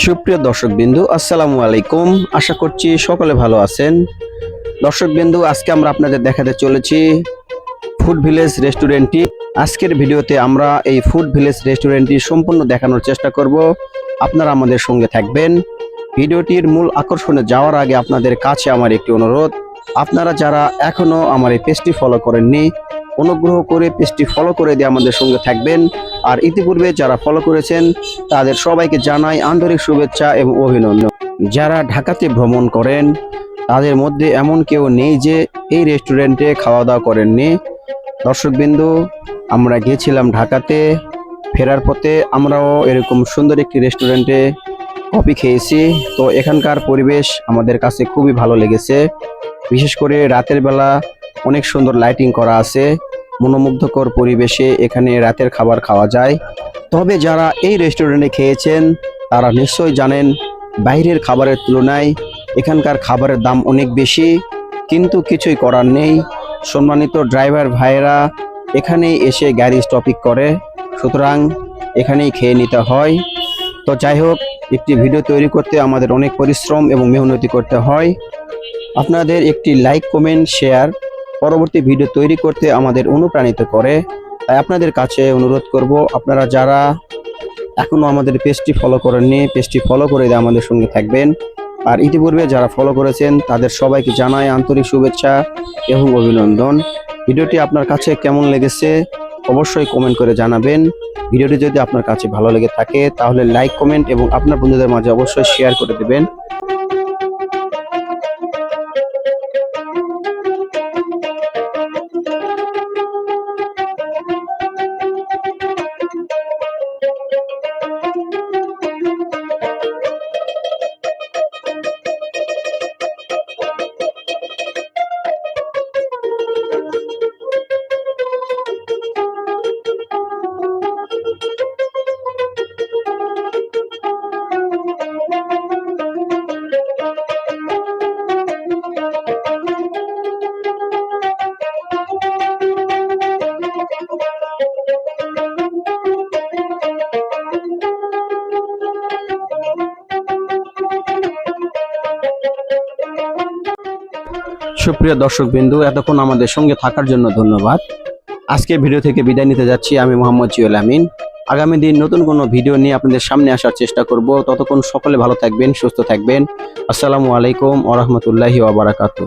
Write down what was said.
সুপ্রিয় দর্শকবিন্দু, আসসালামু আলাইকুম। আশা করছি সকলে ভালো আছেন। দর্শক দর্শকবিন্দু, আজকে আমরা আপনাদের দেখাতে চলেছি ফুড ভিলেজ রেস্টুরেন্টটি আজকের ভিডিওতে আমরা এই ফুড ভিলেজ রেস্টুরেন্টটি সম্পূর্ণ দেখানোর চেষ্টা করব। আপনারা আমাদের সঙ্গে থাকবেন। ভিডিওটির মূল আকর্ষণে যাওয়ার আগে আপনাদের কাছে আমার একটি অনুরোধ। আপনারা যারা এখনও আমার এই পেজটি ফলো করেননি অনুগ্রহ করে পেজটি ফলো করে দিয়ে আমাদের সঙ্গে থাকবেন। আর ইতিপূর্বে যারা ফলো করেছেন, তাদের সবাইকে জানাই আন্তরিক শুভেচ্ছা এবং অভিনন্দন। যারা ঢাকাতে ভ্রমণ করেন, তাদের মধ্যে এমন কেউ নেই যে এই রেস্টুরেন্টে খাওয়া দাওয়া করেননি। দর্শকবিন্দু, আমরা গিয়েছিলাম ঢাকাতে। ফেরার পথে আমরাও এরকম সুন্দর একটি রেস্টুরেন্টে কফি খেয়েছি। তো এখানকার পরিবেশ আমাদের কাছে খুবই ভালো লেগেছে। বিশেষ করে রাতের বেলা অনেক সুন্দর লাইটিং করা আছে। মনোমুগ্ধকর পরিবেশে এখানে রাতের খাবার খাওয়া যায়। তবে যারা এই রেস্টুরেন্টে খেয়েছেন, তারা নিশ্চয়ই জানেন, বাইরের খাবারের তুলনায় এখানকার খাবারের দাম অনেক বেশি। কিন্তু কিছুই করার নেই। সম্মানিত ড্রাইভার ভাইয়েরা, এখানেই এসে গাড়ি স্টপিক করে। সুতরাং এখানেই খেয়ে নিতে হয়। তো যাই হোক, একটি ভিডিও তৈরি করতে আমাদের অনেক পরিশ্রম এবং মেহনতি করতে হয়। আপনাদের একটি লাইক কমেন্ট শেয়ার পরবর্তী ভিডিও তৈরি করতে আমাদের অনুপ্রাণিত করে। তাই আপনাদের কাছে অনুরোধ করব, আপনারা যারা এখনও আমাদের পেজটি ফলো করেননি, পেজটি ফলো করে দিয়ে আমাদের সঙ্গে থাকবেন। আর ইতিপূর্বে যারা ফলো করেছেন, তাদের সবাইকে জানাই আন্তরিক শুভেচ্ছা এবং অভিনন্দন। ভিডিওটি আপনার কাছে কেমন লেগেছে, অবশ্যই কমেন্ট করে জানাবেন। ভিডিওটি যদি আপনার কাছে ভালো লেগে থাকে, তাহলে লাইক কমেন্ট এবং আপনার বন্ধুদের মাঝে অবশ্যই শেয়ার করে দেবেন। সুপ্রিয় দর্শক বিন্দু এতক্ষণ আমাদের সঙ্গে থাকার জন্য ধন্যবাদ। আজকে ভিডিও থেকে বিদায় নিতে যাচ্ছি আমি মোহাম্মদ জিউল আমিন। আগামী দিন নতুন কোনো ভিডিও নিয়ে আপনাদের সামনে আসার চেষ্টা করব। ততক্ষণ সকলে ভালো থাকবেন, সুস্থ থাকবেন। আসসালামু আলাইকুম ওরহমতুল্লাহি ওবরাকাতু